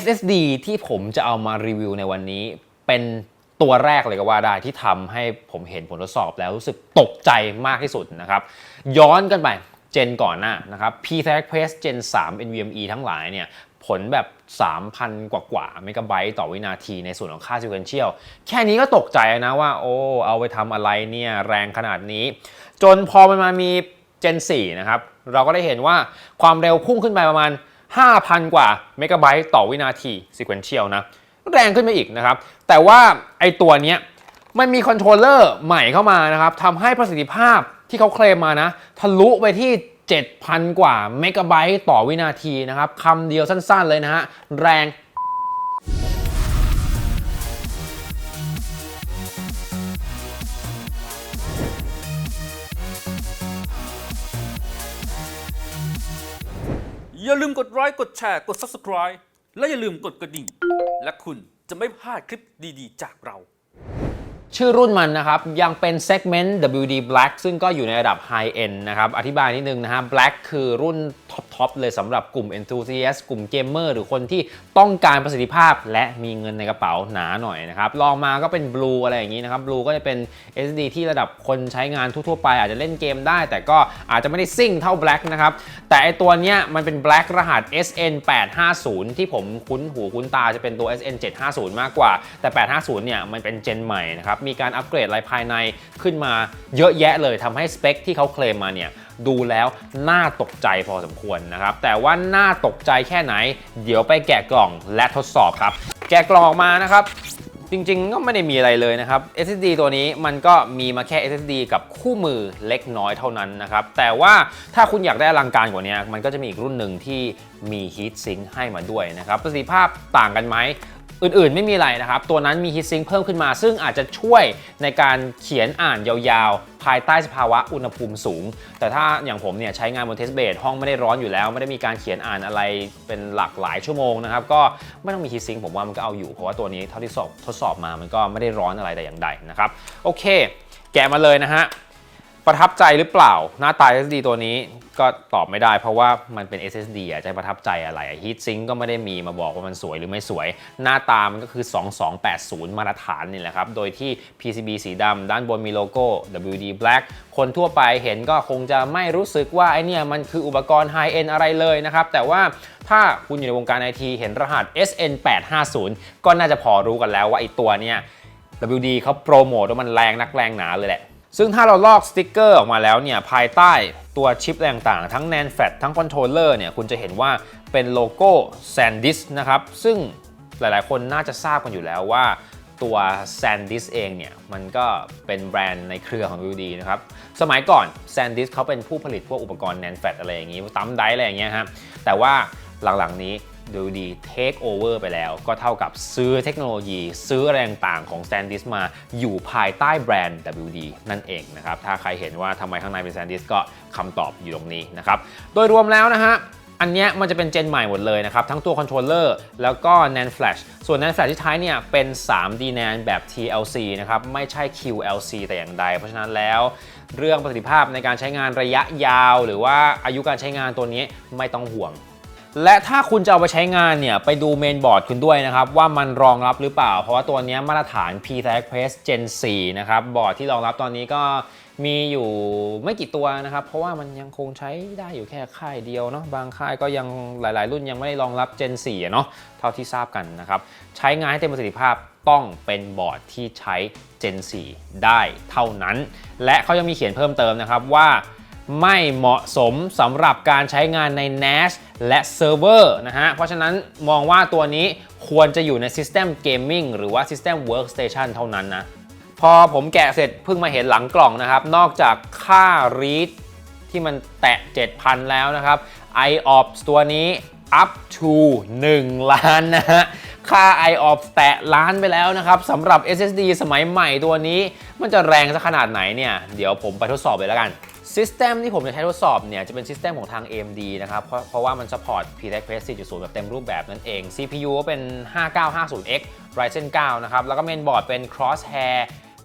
SSD ที่ผมจะเอามารีวิวในวันนี้ เป็นตัวแรกเลยก็ว่าได้ที่ทำให้ผมเห็นผลทดสอบแล้วรู้สึกตกใจมากที่สุดนะครับ ย้อนกันไปเจนก่อนหน้านะครับ p t a c Press Gen 3 NVMe ทั้งหลายเนี่ยผลแบบ 3,000 กว่ากว่าเมกะไบต์ต่อวินาทีในส่วนของค่า sequential แค่นี้ก็ตกใจนะว่า โอ้ เอาไปทำอะไรเนี่ย แรงขนาดนี้ จนพอมันมามี Gen 4 นะครับ เราก็ได้เห็นว่าความเร็วพุ่งขึ้นไปประมาณ 5,000 กว่าเมกะไบต์ต่อวินาที sequential นะแรงขึ้นไปอีกนะครับ แต่ว่าไอตัวเนี้ยมันมีคอนโทรลเลอร์ใหม่เข้ามานะครับทำให้ประสิทธิภาพที่เขาเคลมมานะ ทะลุไปที่ 7,000 กว่าเมกะไบต์ต่อวินาทีนะครับคำเดียวสั้นๆเลยนะฮะแรง อย่าลืมกดไลค์กดแชร์กด Subscribe และอย่าลืมกดกระดิ่ง และคุณจะไม่พลาดคลิปดีๆ จากเรา ชื่อรุ่นมันนะครับ ยังเป็น segment WD Black ซึ่งก็อยู่ในระดับ High End นะครับ อธิบายนิดนึงนะฮะ Black คือรุ่นท็อป ๆ เลยสำหรับกลุ่ม Enthusiast กลุ่มเกมเมอร์หรือคนที่ต้องการประสิทธิภาพและมีเงินในกระเป๋าหนาหน่อยนะครับลองมาก็เป็น Blue อะไรอย่างนี้นะครับ Blue ก็จะเป็น SD ที่ระดับคนใช้งานทั่ว ๆ ไป อาจจะเล่นเกมได้ แต่ก็อาจจะไม่ได้ซิ่งเท่า Black นะครับแต่ไอตัวเนี้ยมันเป็น Black รหัส SN 850ที่ผมคุ้นหูคุ้นตาจะเป็นตัว SN 750มากกว่าแต่ 850เนี่ยมันเป็นเจนใหม่นะครับมีการอัปเกรดอะไรภายในขึ้นมาเยอะแยะเลยทำให้สเปคที่เขาเคลมมาเนี่ยดูแล้วน่าตกใจพอสมควรนะครับ แต่ว่าน่าตกใจแค่ไหน เดี๋ยวไปแกะกล่องและทดสอบครับ แกะกล่องออกมานะครับ จริงๆ ก็ไม่ได้มีอะไรเลยนะครับ SSD ตัวนี้มันก็มีมาแค่ SSD กับคู่มือเล็กน้อยเท่านั้นนะครับ แต่ว่าถ้าคุณอยากได้อลังการกว่านี้ มันก็จะมีอีกรุ่นหนึ่งที่มี Heat Sink ให้มาด้วยนะครับ ประสิทธิภาพต่างกันไหม อื่นๆ ไม่มีอะไรนะครับ ตัวนั้นมี Heat Sink เพิ่มขึ้นมา ซึ่งอาจจะช่วยในการเขียนอ่านยาวๆ ภายใต้สภาวะอุณหภูมิสูง แต่ถ้าอย่างผมเนี่ยใช้งานบนเทสเบดห้องไม่ได้ร้อนอยู่แล้ว ไม่ได้มีการเขียนอ่านอะไรเป็นหลากหลายชั่วโมงนะครับ ก็ไม่ต้องมี Heat Sink ผมว่ามันก็เอาอยู่ เพราะว่าตัวนี้เท่าที่สอบทดสอบมามันก็ไม่ได้ร้อนอะไรแต่อย่างใดนะครับ โอเค แกะมาเลยนะฮะ ประทับใจหรือเปล่า หน้าตา SSD ตัวนี้ก็ตอบไม่ได้ เพราะว่ามันเป็น SSD อะจะประทับใจอะไรฮีทซิงก็ไม่ได้มีมาบอกว่ามันสวยหรือไม่สวย หน้าตามันก็คือ 2280 มาตรฐานนี่แหละครับ โดยที่ PCB สีดำด้านบนมีโลโก้ WD Black คนทั่วไปเห็นก็คงจะไม่รู้สึกว่าไอเนี่ยมันคืออุปกรณ์ High End อะไรเลยนะครับ แต่ว่าถ้าคุณอยู่ในวงการไอทีเห็นรหัส SN850 ก็น่าจะพอรู้กันแล้วว่าไอตัวเนี้ย WD เขาโปรโมทว่ามันแรงนักแรงหนาเลยแหละ ซึ่งถ้าเราลอกสติกเกอร์ออกมาแล้วเนี่ยภายใต้ตัวชิปแรงต่างๆทั้ง NAND FLAT ทั้งคอนโทรลเลอร์เนี่ยคุณจะเห็นว่าเป็นโลโก้ SanDisk นะครับ ซึ่งหลายๆ คนน่าจะทราบกันอยู่แล้วว่าตัว SanDisk เองเนี่ยมันก็เป็นแบรนด์ในเครือของ WD นะครับ สมัยก่อน SanDisk เขาเป็นผู้ผลิตพวกอุปกรณ์ NAND FLAT อะไรอย่างงี้ตั้มไดอะไรอย่างเงี้ยฮะแต่ว่าหลังๆนี้ WD take over ไปแล้ว ก็เท่ากับซื้อเทคโนโลยี ซื้อแรงต่างของ SanDisk มาอยู่ภายใต้แบรนด์ WD นั่นเองนะครับ ถ้าใครเห็นว่าทำไมข้างในเป็น SanDisk ก็คำตอบอยู่ตรงนี้นะครับ โดยรวมแล้วนะฮะอันเนี้ยมันจะเป็นเจนใหม่หมดเลยนะครับ ทั้งตัวคอนโทรลเลอร์แล้วก็ NAND Flash ส่วน NAND Flash ที่ใช้เนี่ยเป็น 3D NAND แบบ TLC นะครับ ไม่ใช่ QLC แต่อย่างใด เพราะฉะนั้นแล้วเรื่องประสิทธิภาพในการใช้งานระยะยาว หรือว่าอายุการใช้งานตัวนี้ไม่ต้องห่วง และถ้าคุณจะเอาไปใช้งานเนี่ย ไปดูเมนบอร์ดคุณด้วยนะครับ ว่ามันรองรับหรือเปล่า เพราะว่าตัวนี้มาตรฐาน p t a c Press Gen 4 นะครับ บอร์ดที่รองรับตอนนี้ก็มีอยู่ไม่กี่ตัวนะครับ เพราะว่ามันยังคงใช้ได้อยู่แค่ค่ายเดียวเนาะบางค่ายก็ยังหลาย ๆ รุ่นยังไม่ได้รองรับ Gen 4เนาะเท่าที่ทราบกันนะครับ ใช้งานให้เต็มประสิทธิภาพต้องเป็นบอร์ดที่ใช้ Gen 4 ได้เท่านั้น และเขายังมีเขียนเพิ่มเติมนะครับว่า ไม่เหมาะสมสำหรับการใช้งานใน NAS และเซิร์ฟเวอร์นะฮะ เพราะฉะนั้นมองว่าตัวนี้ควรจะอยู่ใน System Gaming หรือว่า System Workstation เท่านั้นนะ พอผมแกะเสร็จเพิ่งมาเห็นหลังกล่องนะครับ นอกจากค่า read ที่มันแตะ 7,000 แล้วนะครับ IOPS ตัวนี้ up to 1 ล้านนะฮะ ค่า IOPS แตะล้านไปแล้วนะครับสำหรับ SSD สมัยใหม่ตัวนี้ มันจะแรงสักขนาดไหนเนี่ย เดี๋ยวผมไปทดสอบเลยแล้วกัน ซิสเต็มที่ผมจะใช้ทดสอบเนี่ยจะเป็นซิสเต็มของทาง AMD นะครับ เพราะเพราะว่ามัน support PCIe 3.0แบบเต็มรูปแบบนั่นเอง CPU ก็เป็น 5950X Ryzen 9 นะครับ แล้วก็เมนบอร์ดเป็น Crosshair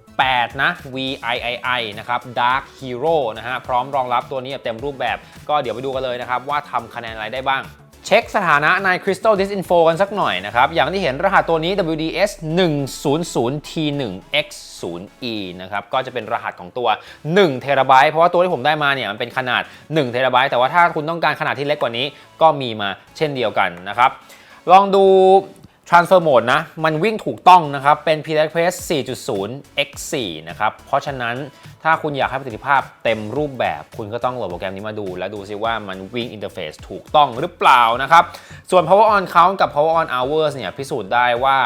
8 นะ VIII นะครับ Dark Hero นะฮะ พร้อมรองรับตัวนี้แบบเต็มรูปแบบ ก็เดี๋ยวไปดูกันเลยนะครับ ว่าทำคะแนนอะไรได้บ้าง เช็คสถานะใน Crystal Disinfo กันสักหน่อยนะครับ อย่างที่เห็นรหัสตัวนี้ WDS 100 T1X 0E นะครับ ก็จะเป็นรหัสของตัว1 t b เพราะว่าตัวที่ผมได้มาเนี่ยมันเป็นขนาด1 t b แต่ว่าถ้าคุณต้องการขนาดที่เล็กกว่านี้ก็มีมาเช่นเดียวกันนะครับ ลองดู transfer mode นะ มันวิ่งถูกต้องนะครับ เป็น PLX 4.0 X4 นะครับ เพราะฉะนั้น ถ้าคุณอยากให้ประสิทธิภาพเต็มรูปแบบ คุณก็ต้องโหลดโปรแกรมนี้มาดู และดูซิว่ามันวิ่งอินเทอร์เฟซถูกต้องหรือเปล่านะครับ ส่วน power on count กับ power on hours เนี่ยพิสูจน์ได้ว่า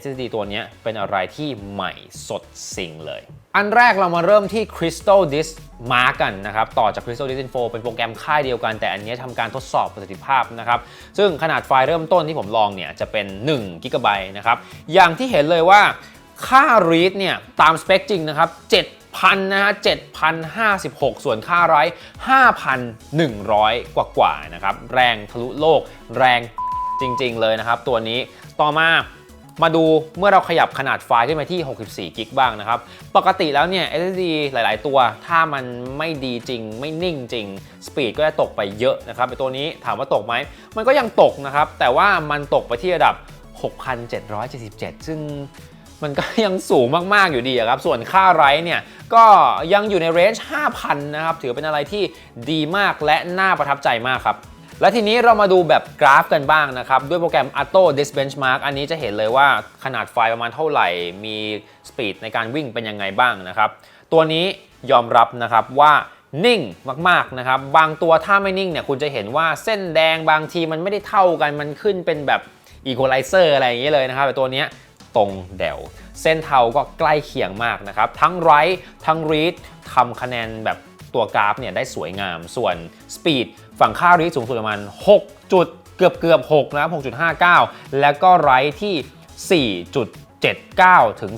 SSD ตัวนี้เป็นอะไรที่ใหม่สดสิ่งเลย อันแรกเรามาเริ่มที่ Crystal Disk Mark กันนะครับ ต่อจาก Crystal Disk Info เป็นโปรแกรมค่ายเดียวกัน แต่อันนี้ทำการทดสอบประสิทธิภาพนะครับ ซึ่งขนาดไฟล์เริ่มต้นที่ผมลองเนี่ยจะเป็น1 g b นะครับ อย่างที่เห็นเลยว่าค่า read เนี่ยตามสเปคจริงนะครับ 7,000นะฮะ7,056 ส่วนค่า write 5,100 กว่ากว่านะครับ แรงทะลุโลกแรงจริงๆเลยนะครับ ตัวนี้ต่อมามาดูเมื่อเราขยับขนาดไฟล์ขึ้นมาที่ 64 กิกบ้างนะครับ ปกติแล้วเนี่ย SSD หลาย ๆ ตัว ถ้ามันไม่ดีจริง ไม่นิ่งจริง สปีดก็จะตกไปเยอะนะครับไอตัวนี้ถามว่าตกไหม มันก็ยังตกนะครับ แต่ว่ามันตกไปที่ระดับ 6,777 ซึ่ง มันก็ยังสูงมาก ๆ อยู่ดีครับ ส่วนค่าไรท์เนี่ยก็ยังอยู่ในเรนจ์5,000 นะครับ ถือเป็นอะไรที่ดีมากและน่าประทับใจมากครับ และทีนี้เรามาดูแบบกราฟกันบ้างนะครับ ด้วยโปรแกรม Atto Disk Benchmark อันนี้จะเห็นเลยว่าขนาดไฟล์ประมาณเท่าไหร่ มีสปีดในการวิ่งเป็นยังไงบ้างนะครับ ตัวนี้ยอมรับนะครับว่านิ่งมากๆนะครับบางตัวถ้าไม่นิ่งเนี่ยคุณจะเห็นว่าเส้นแดงบางทีมันไม่ได้เท่ากันมันขึ้นเป็นแบบ Equalizer อะไรอย่างเงี้ยเลยนะครับแต่ตัวนี้ ตรงแดวเส้นเทาก็ใกล้เคียงมากนะครับ ทั้ง Write ทั้ง Read ทำคะแนนแบบตัวกราฟเนี่ยได้สวยงาม ส่วน Speed ฝั่งค่า Read สูงสุดประมาณ 6 จุดเกือบเกือบ6นะครับ6.59 แล้วก็ Write ที่ 4.79 ถึง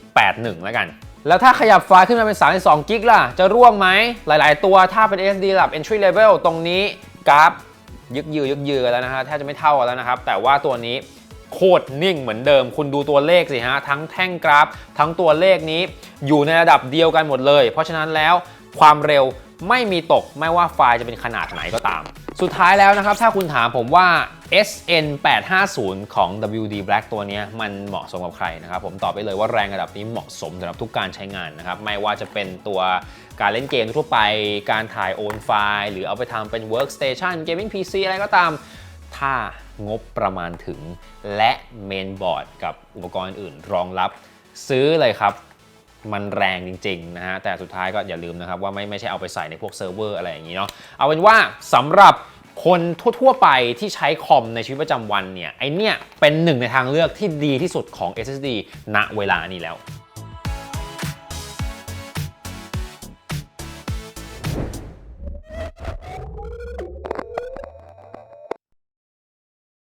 4.81 แล้วกันแล้วถ้าขยับไฟล์ขึ้นมาเป็น 32 กิกล่ะ จะร่วงไหม หลาย ๆ ตัวถ้าเป็น SD ระดับ entry level ตรงนี้กราฟยึกยือยึกยือกันแล้วนะฮะแทบจะไม่เท่ากันแล้วนะครับ แต่ว่าตัวนี้ คตรนิ่งเหมือนเดิม คุณดูตัวเลขสิฮะ ทั้งแท่งกราฟ ทั้งตัวเลขนี้อยู่ในระดับเดียวกันหมดเลย เพราะฉะนั้นแล้วความเร็วไม่มีตกไม่ว่าไฟล์จะเป็นขนาดไหนก็ตาม สุดท้ายแล้วนะครับ ถ้าคุณถามผมว่า SN 850ของ WD Black ตัวนี้มันเหมาะสมกับใครนะครับผมตอบไปเลยว่าแรงระดับนี้เหมาะสมสำหรับทุกการใช้งานนะครับ ไม่ว่าจะเป็นตัวการเล่นเกมทั่วไป การถ่ายโอนไฟล์ หรือเอาไปทำเป็น workstation gaming PC อะไรก็ตาม ถ้างบประมาณถึง และเมนบอร์ดกับอุปกรณ์อื่นรองรับ ซื้อเลยครับ มันแรงจริงๆนะฮะ แต่สุดท้ายก็อย่าลืมนะครับ ว่าไม่ไม่ใช่เอาไปใส่ในพวกเซิร์ฟเวอร์อะไรอย่างนี้เนาะเอาเป็นว่าสำหรับคนทั่วๆไปที่ใช้คอมในชีวิตประจำวันเนี่ยไอเนี่ยเป็นหนึ่งในทางเลือกที่ดีที่สุดของ SSD ณเวลานี้แล้ว